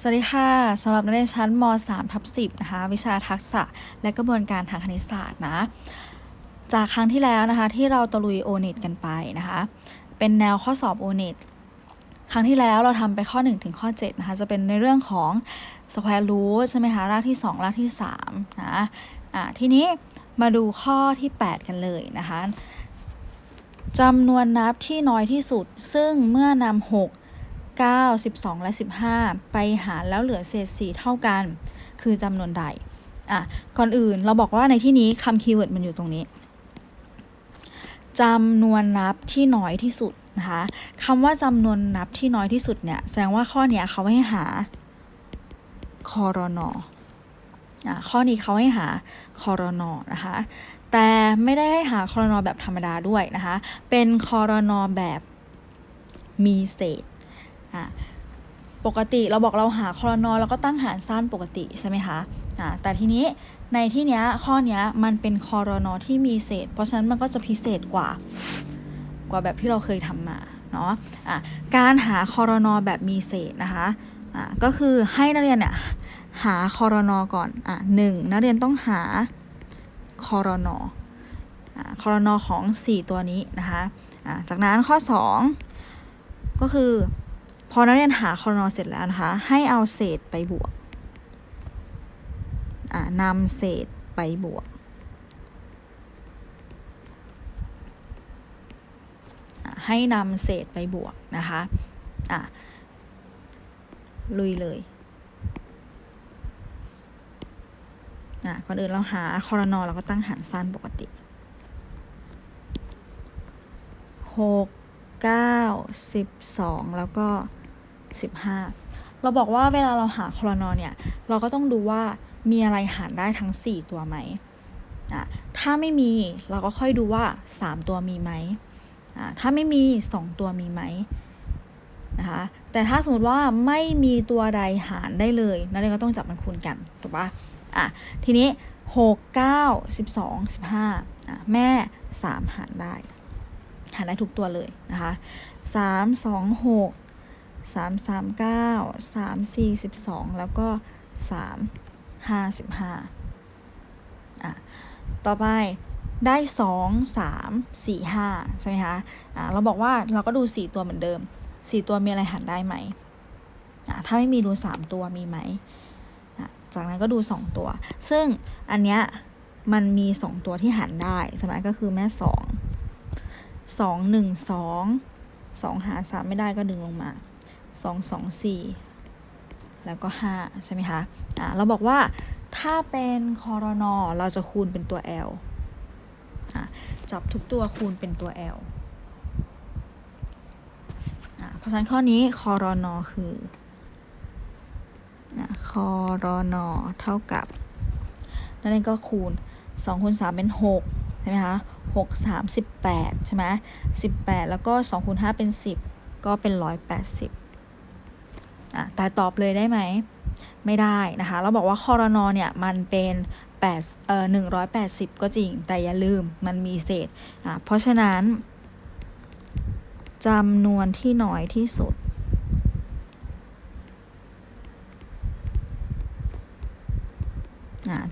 สวัสดีค่ะสำหรับนักเรียนชั้นม 3 ทับ10นะคะวิชาทักษะและกระบวนการทางคณิตศาสตร์นะ จากครั้งที่แล้วนะคะที่เราตะลุยโอเน็ตกันไปนะคะ เป็นแนวข้อสอบโอเน็ตครั้งที่แล้วเราทำไปข้อ 1 ถึงข้อ7นะคะจะเป็นในเรื่องของ square root ใช่ไหมคะรากที่ 2 รากที่3นะอะทีนี้มาดูข้อที่ 8 กันเลยนะคะจำนวนนับที่น้อยที่สุด ซึ่งเมื่อนำ6 9 12 และ 15 ไปหารแล้วเหลือเศษ 4 เท่ากัน คือจำนวนใด อะ ก่อนอื่นเราบอกว่าในที่นี้คำคีย์เวิร์ดมันอยู่ตรงนี้จำนวนนับที่น้อยที่สุดนะคะคำว่าจำนวนนับที่น้อยที่สุดเนี่ย แสดงว่าข้อเนี้ยเขาให้หาคอรนอะข้อนี้เขาให้หาคอรนนะคะ แต่ไม่ได้ให้หาคอรนแบบธรรมดาด้วยนะคะ เป็นคอรนแบบมีเศษ อะปกติเราบอกเราหาคอนอเราก็ตั้งหารสั้นปกติใช่ไหมคะอะแต่ทีนี้ในที่เนี้ยข้อเนี้ยมันเป็นคอรนอที่มีเศษ เพราะฉะนั้นมันก็จะพิเศษกว่า กว่าแบบที่เราเคยทำมาเนาะอะการหาคอรนอแบบมีเศษนะคะอะก็คือให้นักเรียนเนี่ยหาคอรนอก่อนอะหนึ่งนักเรียนต้องหาคอรนออะคอรนอของ 4 ตัวนี้นะคะอะจากนั้นข้อ 2 ก็คือ พอนักเรียนหาคอนอเสร็จแล้วนะคะ ให้เอาเศษไปบวกนำเศษไปบวกให้นำเศษไปบวกนะคะอะลุยเลยอะก่อนอื่นเราหาคอรนอเราก็ตั้งหารสั้นปกติหก 9 12 แล้วก็ 15 เราบอกว่าเวลาเราหาคอนอเนี่ย เราก็ต้องดูว่ามีอะไรหารได้ทั้ง 4 ตัวไหมอะถ้าไม่มีเราก็ค่อยดูว่า 3 ตัวมีไหมอะถ้าไม่มี 2 ตัวมีไหมนะคะแต่ถ้าสมมติว่าไม่มีตัวใดหารได้เลย นักเรียนก็ต้องจับมันคูณกันถูกปะอะทีนี้ 6 9 12 15อะแม่ 3 หารได้ หารได้ทุกตัวเลยนะคะสามสองหกสามสามเก้าสามสี่สิบสองแล้วก็สามห้าสิบห้าอะต่อไปได้สองสามสี่ห้าใช่ไหมคะอะเราบอกว่าเราก็ดูสี่ตัวเหมือนเดิมสี่ตัวมีอะไรหารได้ไหมอะถ้าไม่มีดูสามตัวมีไหมอะจากนั้นก็ดูสองตัว ซึ่งอันเนี้ยมันมีสองตัวที่หารได้ใช่ไหมก็คือแม่สอง สองหนึ่งสองสองหาสามไม่ได้ก็ดึงลงมาสองสองสี่แล้วก็ห้าใช่ไหมคะอ่าเราบอกว่าถ้าเป็นคอรนอเราจะคูณเป็นตัว L อะจับทุกตัวคูณเป็นตัว L อะเพราะฉะนั้นข้อนี้คอรนอคือคอรนอเท่ากับ นั่นเองก็คูณ2คูณ3เป็น 6 ใช่ไหมคะ หกสามสิบแปดใช่ไหมสิบแปดแล้วก็สองคูณห้าเป็นสิบก็เป็นร้อยแปดสิบอะแต่ตอบเลยได้ไหม ไม่ได้นะคะ เราบอกว่าคอรนอเนี่ย มันเป็นแปดเอ่อหนึ่งร้อยแปดสิบก็จริง แต่อย่าลืมมันมีเศษอะเพราะฉะนั้นจำนวนที่น้อยที่สุด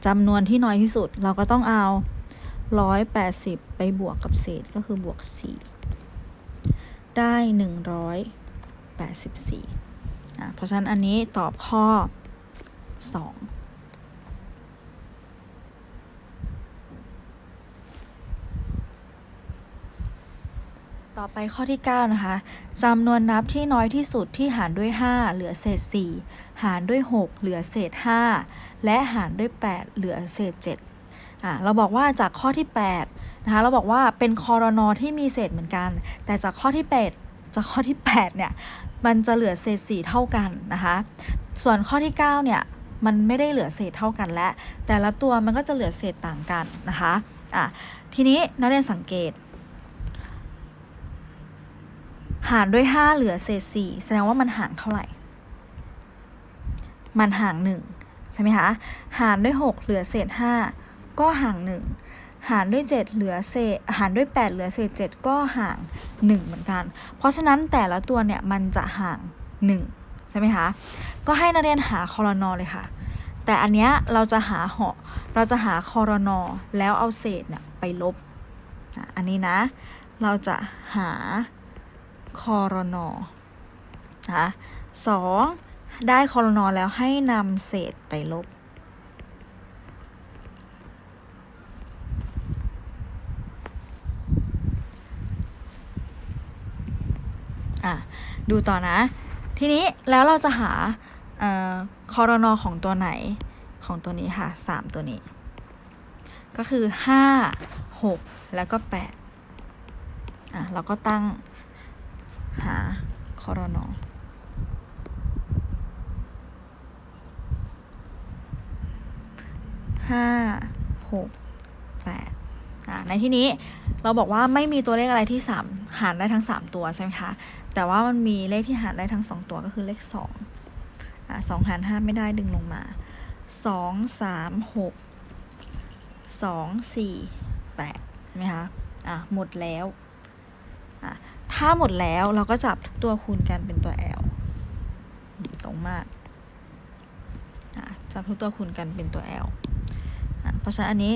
จำนวนที่น้อยที่สุดเราก็ต้องเอา ร้อยแปดสิบไปบวกกับเศษก็คือบวกสี่ได้หนึ่งร้อยแปดสิบสี่เพราะฉะนั้นอันนี้ตอบข้อสองต่อไปข้อที่ 9 นะคะจำนวนนับที่น้อยที่สุดที่หารด้วย 5 เหลือเศษ 4 หารด้วย 6 เหลือเศษ 5 และหารด้วย 8 เหลือเศษ 7 อะเราบอกว่าจากข้อที่8นะคะเราบอกว่าเป็นคอรนอที่มีเศษเหมือนกัน แต่จากข้อที่ 8 จากข้อที่8เนี่ยมันจะเหลือเศษ4เท่ากันนะคะส่วนข้อที่9เนี่ยมันไม่ได้เหลือเศษเท่ากันและแต่ละตัวมันก็จะเหลือเศษต่างกันนะคะอะทีนี้นักเรียนสังเกต หารด้วย 5 เหลือเศษ4แสดงว่ามันห่างเท่าไหร่ มันห่าง1ใช่ไหมคะหารด้วย 6 เหลือเศษ5 ก็ห่าง 1 หารด้วย 7 เหลือเศษหารด้วย 8 เหลือเศษ 7 ก็ห่าง 1 เหมือนกัน เพราะฉะนั้นแต่ละตัวเนี่ยมันจะห่าง 1ใช่ช่ไหมคะ ก็ให้นักเรียนหาคอรนอเลยค่ะ แต่อันเนี้ยเราจะหาหอเราจะหาคอรนอแล้วเอาเศษเนี่ยไปลบ อันนี้นะ เราจะหาคอรนอนะคะสองได้คอรนอแล้วให้นำเศษไปลบ อะ ดูต่อนะ ทีนี้แล้วเราจะหาเอ่อคอรนอของตัวไหนของตัวนี้ค่ะสามตัวนี้ ก็คือห้าหกแล้วก็แปดอะ เราก็ตั้งหาคอรนอห้าหกแปดอะในที่นี้ เราบอกว่าไม่มีตัวเลขอะไรที่สามหารได้ทั้งสามตัวใช่ไหมคะ แต่ว่ามันมีเลขที่หารได้ทั้งสองตัวก็คือเลขสองอะสองหารห้าไม่ได้ดึงลงมาสองสามหกสองสี่แปดใช่ไหมคะอะหมดแล้วอะถ้าหมดแล้วเราก็จับทุกตัวคูณกันเป็นตัว L ตรงมากอะจับทุกตัวคูณกันเป็นตัว L อะเพราะฉะนั้นอันนี้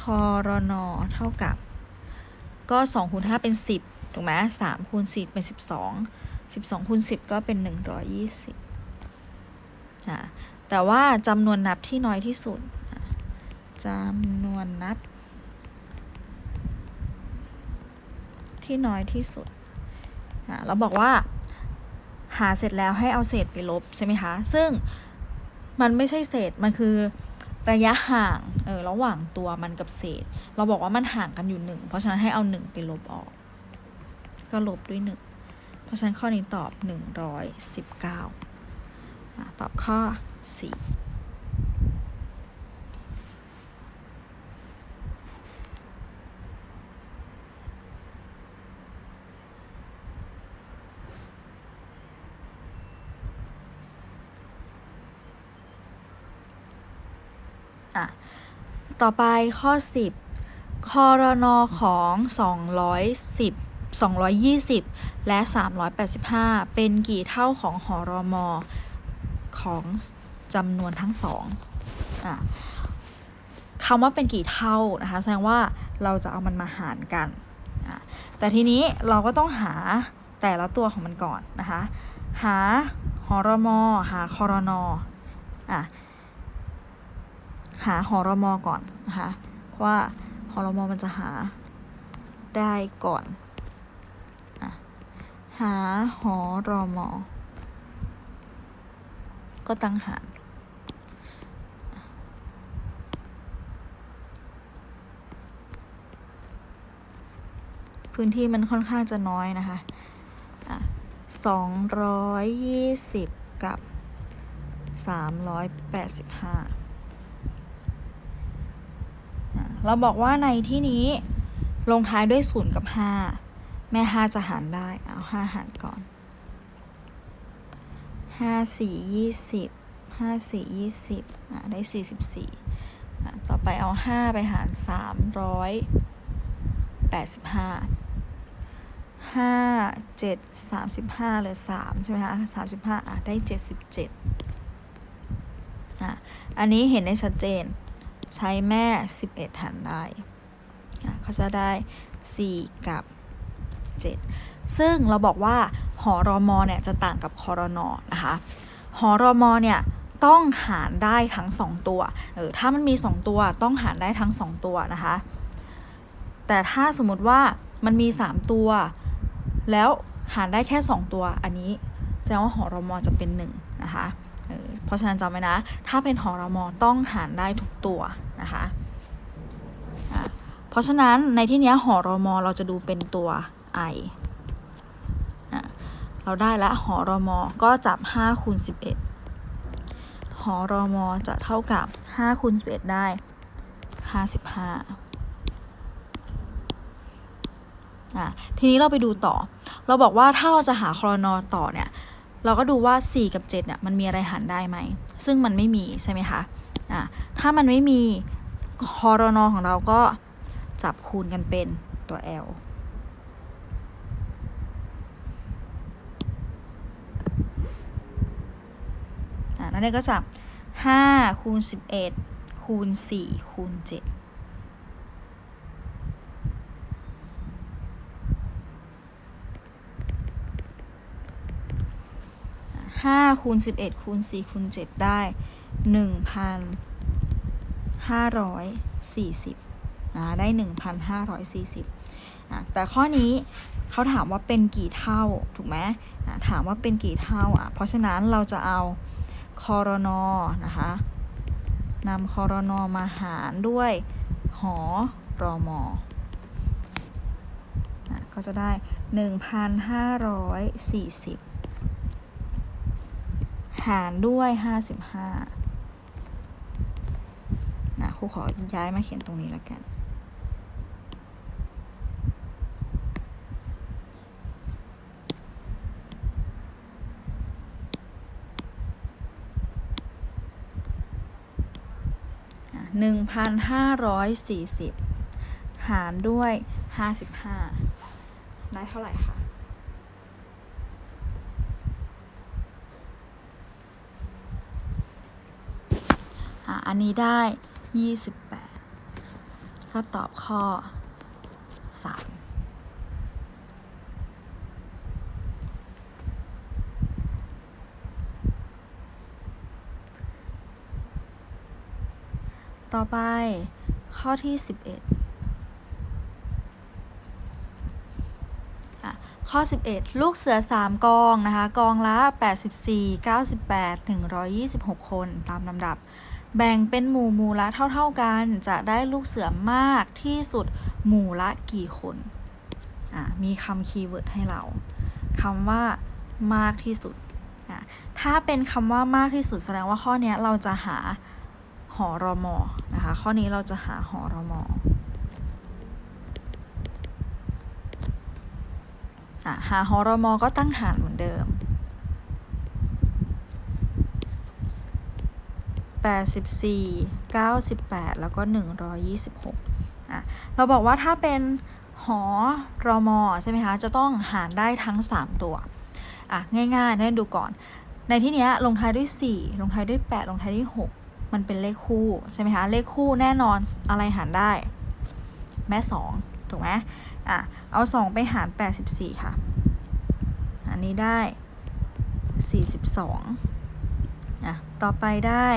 คอรนอเท่ากับ ก็2คูณ5เป็น 10 ถูกไหม3คูณ4เป็น 12 12คูณ10 ก็เป็น 120อะแต่ว่าจำนวนนับที่น้อยที่สุดจำนวนนับ ที่น้อยที่สุดอะเราบอกว่าหาเสร็จแล้วให้เอาเศษไปลบใช่ไหมคะ ซึ่งมันไม่ใช่เศษ มันคือ ระยะห่างเออระหว่างตัวมันกับเศษ เราบอกว่ามันห่างกันอยู่หนึ่งเพราะฉะนั้นให้เอาหนึ่งไปลบออก ก็ลบด้วยหนึ่งเพราะฉะนั้นข้อนี้ตอบหนึ่งร้อยสิบเก้าตอบข้อสี่ อะ ต่อไปข้อ 10 คอรนอของ 210 220 และ 385 เป็นกี่เท่าของหอรอมอของจำนวนทั้งสองอะคำว่าเป็นกี่เท่านะคะ แสดงว่าเราจะเอามันมาหารกัน แต่ทีนี้เราก็ต้องหาแต่ละตัวของมันก่อนนะคะ หาหอรมอหาคอรนออะ หาหอรมอก่อนนะคะเพราะว่าหอรมอมันจะหาได้ก่อนอหาหอรมอ ก็ตั้งหารพื้นที่มันค่อนข้างจะน้อยนะคะสองร้อยยี่สิบกับสามร้อยแปดสิบห้า เราบอกว่าในที่นี้ลงท้ายด้วย0กับ5แม่5จะหารได้เอา5หารก่อน5 4 20 5 4 20อะได้44อะต่อไปเอา5ไปหาร385 5 7 35เหลือ3ใช่ไหมคะ35อะได้77อะอันนี้เห็นได้ชัดเจน ใช้แม่ 11 หารได้เขาจะได้ 4 กับ 7 ซึ่งเราบอกว่าหอรอมอเนี่ยจะต่างกับคอรนอนะคะหอรอมอเนี่ยต้องหารได้ทั้ง 2 ตัวเออถ้ามันมี 2 ตัวต้องหารได้ทั้ง 2 ตัวนะคะ แต่ถ้าสมมติว่ามันมี 3 ตัว แล้วหารได้แค่ 2 ตัว อันนี้แสดงว่าหอรอมอจะเป็น 1 นะคะ ราะฉะนั้นจำไว้นะ ถ้าเป็นหอรมอต้องหารได้ทุกตัวนะคะะเพราะฉะนั้นในที่นี้หอรมอเราจะดูเป็นตัว i เราได้ละหอรมอก็จับ5คูณ11 หอรมอจะเท่ากับ5คูณ11 ได้ 55ทีนี้เราไปดูต่อ เราบอกว่าถ้าเราจะหาคอนอต่อเนี่ย เราก็ดูว่า 4 กับ 7เนี่ยมันมีอะไรหารได้ไหม ซึ่งมันไม่มีใช่ไหมคะอ่าถ้ามันไม่มีคอรนอของเราก็จับคูณกันเป็นตัว L อนก็จะ5คูณ11คูณ4คูณ7 ห้าคูณสิบเอ็ดคูณสี่คูณเจ็ดได้หนึ่งพันห้าร้อยสี่สิบนะได้หนึ่งพันห้าร้อยสี่สิบแต่ข้อนี้เขาถามว่าเป็นกี่เท่า ถูกไหมอะถามว่าเป็นกี่เท่าอะเพราะฉะนั้นเราจะเอาคอรนอนะคะนำคอรนอมาหารด้วย หอรอมอะก็จะได้ 1,540 หารด้วย55นะครูขอย้ายมาเขียนตรงนี้แล้วกัน หนึ่งพันห้าร้อยสี่สิบหารด้วยห้าสิบห้าได้เท่าไหร่คะ อันนี้ได้ยี่สิบแปดก็ตอบข้อสามต่อไปข้อที่ 11อะข้อ 11 ลูกเสือ 3 กองนะคะ กองละ 84 98 126 คนตามลำดับ แบ่งเป็นหมู่หมู่ละเท่า ๆกัน จะได้ลูกเสือมากที่สุดหมู่ละกี่คนอะมีคำคีย์เวิร์ดให้เราคำว่ามากที่สุดอะถ้าเป็นคำว่ามากที่สุดแสดงว่าข้อนี้เราจะหาหอรอมอนะคะข้อนี้เราจะหาหอรอมออะหาหอรอมอก็ตั้งหารเหมือนเดิม 84 98 แล้วก็ 126อะเราบอกว่าถ้าเป็นหอรอมอใช่ไหมคะ จะต้องหารได้ทั้ง 3 ตัวอะง่ายๆนั่นดูก่อน ในที่เนี้ยลงท้ายด้วย 4 ลงท้ายด้วย 8 ลงท้ายด้วย 6 มันเป็นเลขคู่ใช่ไหมคะ เลขคู่แน่นอนอะไรหารได้ แม่ 2 ถูกไหมอะเอา 2 ไปหาร 84 ค่ะ อันนี้ได้ 42อะต่อไปได้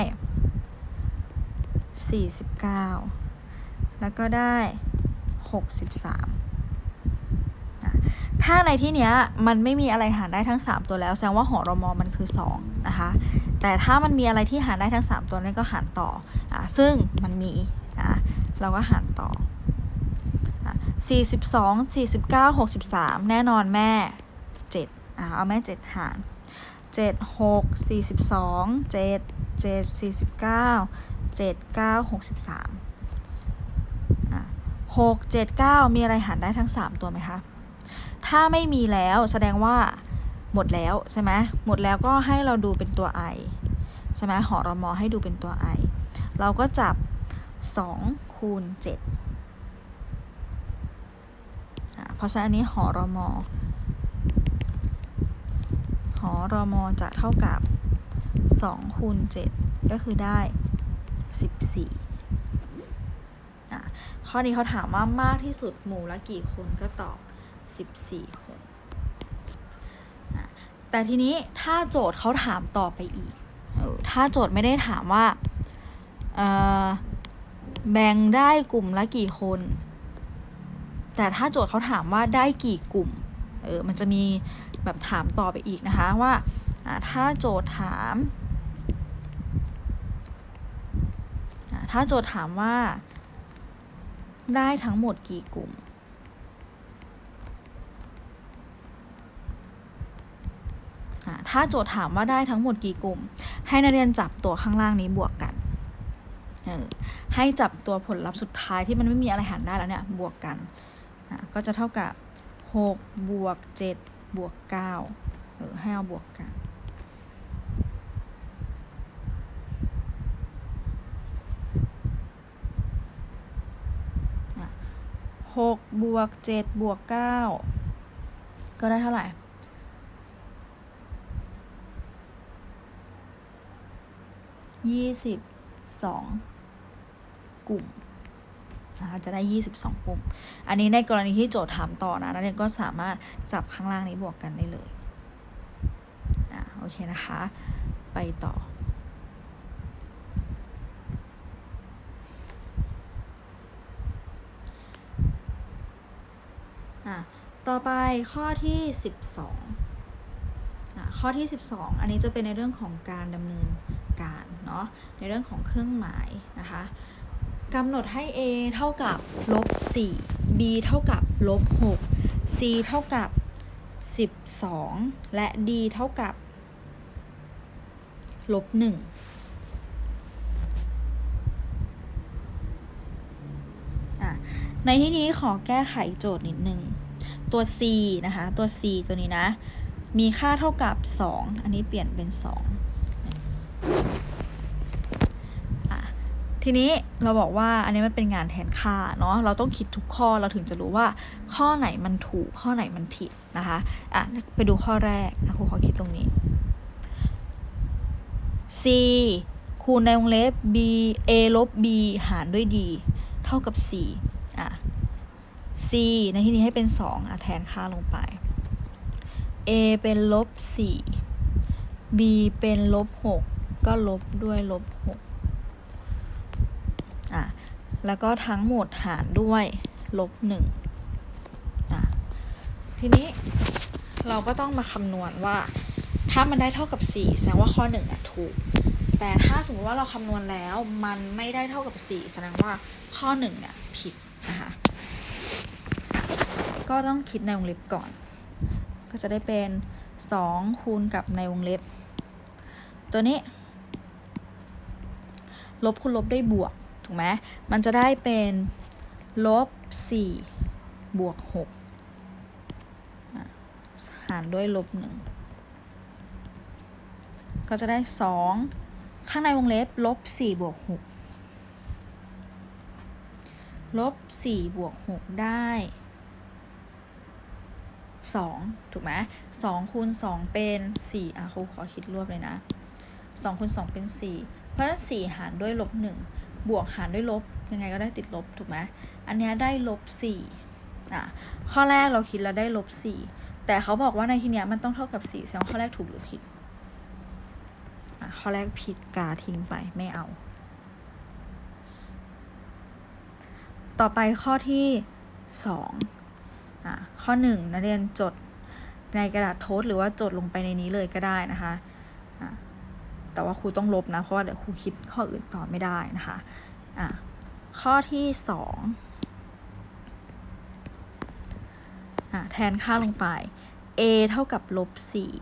49 แล้วก็ได้ 63 ถ้าในที่เนี้ยมันไม่มีอะไรหารได้ทั้ง 3 ตัวแล้ว แสดงว่าหอรมอมันคือ 2 นะคะ แต่ถ้ามันมีอะไรที่หารได้ทั้ง 3 ตัวนี้ก็หารต่ออะซึ่งมันมีอะเราก็หารต่ออะ42 49 63 แน่นอนแม่ 7อะเอาแม่ 7 หาร 7 6 42 7 7 49 7 9 63อะ6 7 9มีอะไรหารได้ทั้ง3ตัวไหมคะ ถ้าไม่มีแล้วแสดงว่าหมดแล้วใช่ไหมหมดแล้วก็ให้เราดูเป็นตัว i ใช่ไหมหอรมอให้ดูเป็นตัว i เราก็จับ 2 คูณ 7 เพราะฉะนั้นอันนี้หอรมอหอรมอจะเท่ากับ 2 คูณ 7 ก็คือได้ 14อะข้อนี้เขาถามว่ามากที่สุดหมู่ละกี่คนก็ตอบ 14 คนอะแต่ทีนี้ถ้าโจทย์เขาถามต่อไปอีกเออถ้าโจทย์ไม่ได้ถามว่าแบ่งได้กลุ่มละกี่คน แต่ถ้าโจทย์เขาถามว่าได้กี่กลุ่ม เออ มันจะมีแบบถามต่อไปอีกนะคะว่า ถ้าโจทย์ถามอ่า ถ้าโจทย์ถามว่า ได้ทั้งหมดกี่กลุ่ม ถ้าโจทย์ถามว่าได้ทั้งหมดกี่กลุ่ม ให้นักเรียนจับตัวข้างล่างนี้บวกกัน ให้จับตัวผลลัพธ์สุดท้ายที่มันไม่มีอะไรหารได้แล้วเนี่ย บวกกัน ก็จะเท่ากับ 6 บวก 7 บวก9เออให้เอาบวกกัน 6 บวก 7 บวก 9 ก็ได้เท่าไหร่ ยี่สิบสองกลุ่มนะคะจะได้ยี่สิบสองกลุ่ม อันนี้ในกรณีที่โจทย์ถามต่อนะนักเรียนก็สามารถจับข้างล่างนี้บวกกันได้เลยอะโอเคนะคะ ไปต่อ อะ ต่ อไปข้อที่ 12อะข้อที่ 12 อันนี้จะเป็นในเรื่องของการดำเนินการเนาะในเรื่องของเครื่องหมายนะคะกำหนดให้ a เท่ากับลบ4 b เท่ากับลบ6 c เท่ากับ 12 และ d เท่ากับลบ1อะในที่นี้ขอแก้ไขโจทย์นิดนึง ตัว c นะคะ ตัว c ตัวนี้นะ มีค่าเท่ากับ 2 อันนี้เปลี่ยนเป็น 2 ทีนี้เราบอกว่าอันนี้มันเป็นงานแทนค่าเนาะ เราต้องคิดทุกข้อเราถึงจะรู้ว่าข้อไหนมันถูกข้อไหนมันผิดนะคะอะไปดูข้อแรกนะครูขอคิดตรงนี้ c คูณในวงเล็บ b a ลบ b หารด้วย d เท่ากับ 4 c ในที่นี้ให้เป็น 2อะแทนค่าลงไป a เป็นลบ 4 b เป็นลบ 6 ก็ลบด้วยลบ 6 อะ แล้วก็ทั้งหมดหารด้วยลบ 1 อะ ทีนี้เราก็ต้องมาคำนวณว่า ถ้ามันได้เท่ากับ 4 แสดงว่าข้อ 1อะถูก แต่ถ้าสมมติว่าเราคำนวณแล้วมันไม่ได้เท่ากับ 4 แสดงว่าข้อ 1 เนี่ย ผิดนะคะ ก็ต้องคิดในวงเล็บก่อน ก็จะได้เป็น2คูณกับในวงเล็บ ตัวนี้ ลบคูณลบได้บวก ถูกไหมมันจะได้เป็นลบ4บวก6หารด้วยลบ1ก็จะได้ 2 ข้างในวงเล็บลบ4บวก6ลบ4บวก6ได้ สองถูกไหมสองคูณสองเป็นสี่อะครูขอคิดรวบเลยนะสองคูณสองเป็นสี่เพราะฉะนั้นสี่หารด้วยลบหนึ่งบวกหารด้วยลบยังไงก็ได้ติดลบถูกไหมอันเนี้ยได้ลบสี่อะข้อแรกเราคิดแล้วได้ลบสี่แต่เขาบอกว่าในที่เนี้ยมันต้องเท่ากับสี่แสดงว่าข้อแรกถูกหรือผิดอะข้อแรกผิดกาทิ้งไปไม่เอา ต่อไปข้อที่สอง ข้อหนึ่งนักเรียนจดในกระดาษโทษหรือว่าจดลงไปในนี้เลยก็ได้นะคะแต่ว่าครูต้องลบนะ เพราะว่าเดี๋ยวครูคิดข้ออื่นต่อไม่ได้นะคะะข้อที่สองอะแทนค่าลงไป a เท่ากับลบสี่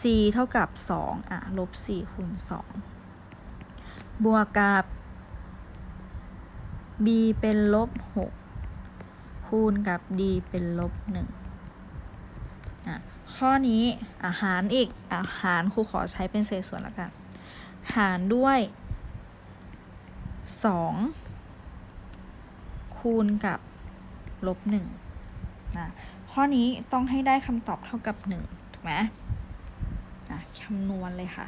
c เท่ากับสองอะ ลบสี่คูณสองบวกกับ b เป็นลบหก คูณกับ d เป็นลบหนึ่งอะข้อนี้อาหารอีกอาหารครูขอใช้เป็นเศษส่วนแล้วกัน หารด้วย2คูณกับลบหนึ่งนะข้อนี้ต้องให้ได้คำตอบเท่ากับ1ถูกไหมอะคำนวณเลยค่ะ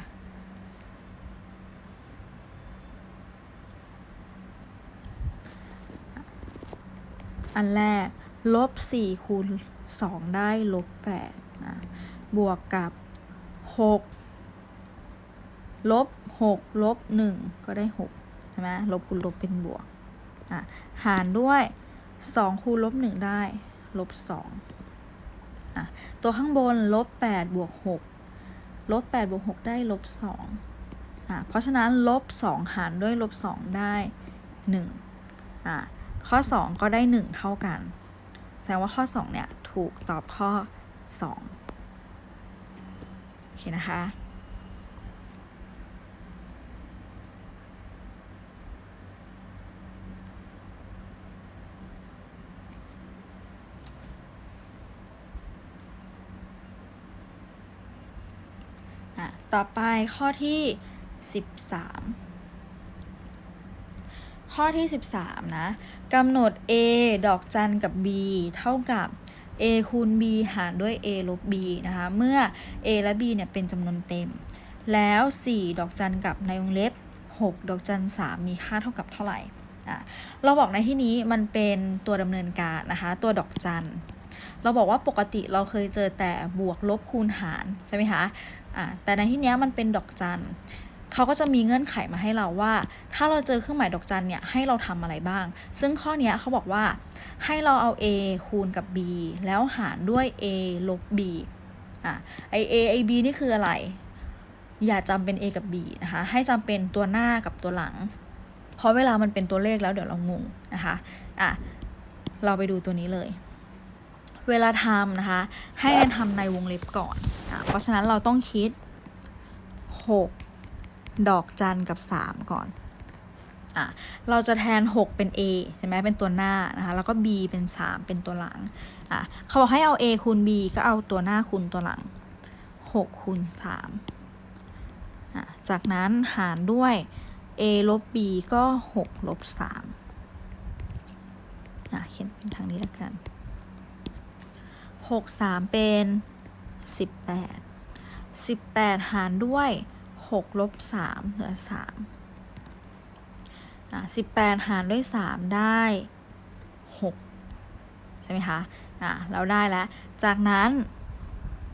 อันแรก ลบ 4 คูณ 2 ได้ลบ8นะบวกกับ 6 ลบ 6 ลบ 1 ก็ได้ 6 ใช่ไหมลบคูณลบเป็นบวกอะหารด้วย 2 คูณลบ 1 ได้ ลบ 2อะตัวข้างบน ลบ 8 บวก 6 ลบ 8 บวก 6 ได้ ลบ 2อะเพราะฉะนั้น ลบ 2 หารด้วย ลบ 2 ได้ 1อะ ข้อ 2 ก็ได้ 1 เท่ากัน แสดงว่าข้อ 2 เนี่ย ถูกตอบข้อ 2 โอเคนะคะอะต่อไปข้อที่ 13 ข้อที่ 13 นะกำหนด a ดอกจันกับ b เท่ากับ a คูณ b หารด้วย a ลบ b นะคะ เมื่อ a และ b เนี่ยเป็นจำนวนเต็ม แล้ว 4 ดอกจันกับในวงเล็บ 6 ดอกจัน 3 มีค่าเท่ากับเท่าไหร่อะเราบอกในที่นี้มันเป็นตัวดำเนินการนะคะ ตัวดอกจัน เราบอกว่าปกติเราเคยเจอแต่บวกลบคูณหารใช่ไหมคะอะแต่ในที่เนี้ยมันเป็นดอกจัน เขาก็จะมีเงื่อนไขมาให้เราว่า ถ้าเราเจอเครื่องหมายดอกจันเนี่ยให้เราทำอะไรบ้าง ซึ่งข้อนี้เขาบอกว่าให้เราเอา a คูณกับ b แล้วหารด้วย a ลบ b อะไอ a ไอ b นี่คืออะไร อย่าจำเป็น a กับ b นะคะ ให้จำเป็นตัวหน้ากับตัวหลัง เพราะเวลามันเป็นตัวเลขแล้วเดี๋ยวเรางงนะคะอะเราไปดูตัวนี้เลย เวลาทำนะคะ ให้แอนทำในวงเล็บก่อนอะเพราะฉะนั้นเราต้องคิด 6 ดอกจันกับ 3 ก่อนอะเราจะแทน 6 เป็น a ใช่ไหมเป็นตัวหน้านะคะ แล้วก็ b เป็น 3 เป็นตัวหลังอะเขาบอกให้เอา a คูณ b ก็เอาตัวหน้าคูณตัวหลัง 6 คูณ3อะจากนั้นหารด้วย a ลบ b ก็ 6 ลบ3อะเขียนเป็นทางนี้แล้วกัน 6 3 เป็น 18 18 หารด้วย 6 ลบ3เหลือ3อะ18 หารด้วย 3 ได้ 6 ใช่ไหมคะอะเราได้แล้ว จากนั้น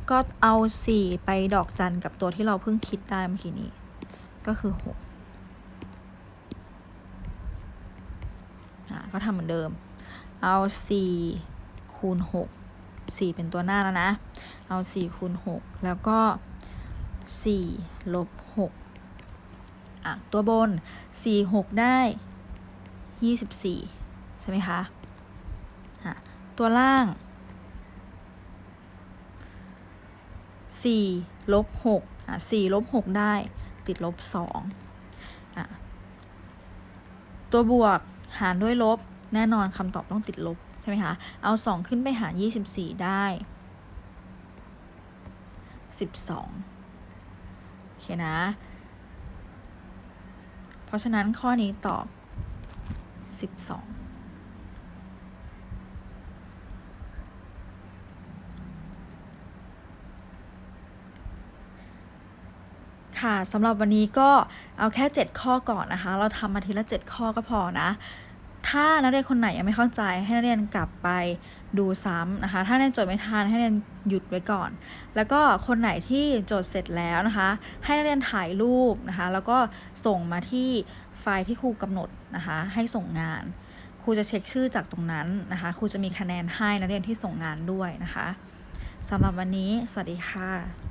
ก็เอา 4 ไปดอกจันกับตัวที่เราเพิ่งคิดได้เมื่อกี้นี้ ก็คือ 6 อะก็ทำเหมือนเดิม เอา 4 คูณ 6 4 เป็นตัวหน้าแล้วนะ เอา 4 คูณ 6 แล้วก็ 4ลบ6อะ ตัวบน 4 6 ได้ 24 ใช่ไหมคะอะ ตัวล่าง 4 ลบ6อะ4ลบ6 ได้ ติดลบ2อะ ตัวบวกหารด้วยลบ แน่นอนคำตอบต้องติดลบ ใช่ไหมคะ เอา 2 ขึ้นไปหาร 24 ได้ 12โอเค นะ เพราะฉะนั้นข้อนี้ตอบ 12ค่ะสำหรับวันนี้ก็เอาแค่ 7 ข้อก่อนนะคะ เราทำมาทีละ 7 ข้อก็พอนะ ถ้านักเรียนคนไหนยังไม่เข้าใจให้นักเรียนกลับไป ดูซ้ำนะคะ ถ้าเรียนจดไม่ทันให้เรียนหยุดไว้ก่อน แล้วก็คนไหนที่จดเสร็จแล้วนะคะ ให้เรียนถ่ายรูปนะคะ แล้วก็ส่งมาที่ไฟล์ที่ครูกำหนดนะคะ ให้ส่งงาน ครูจะเช็คชื่อจากตรงนั้นนะคะ ครูจะมีคะแนนให้นักเรียนที่ส่งงานด้วยนะคะสำหรับวันนี้ สวัสดีค่ะ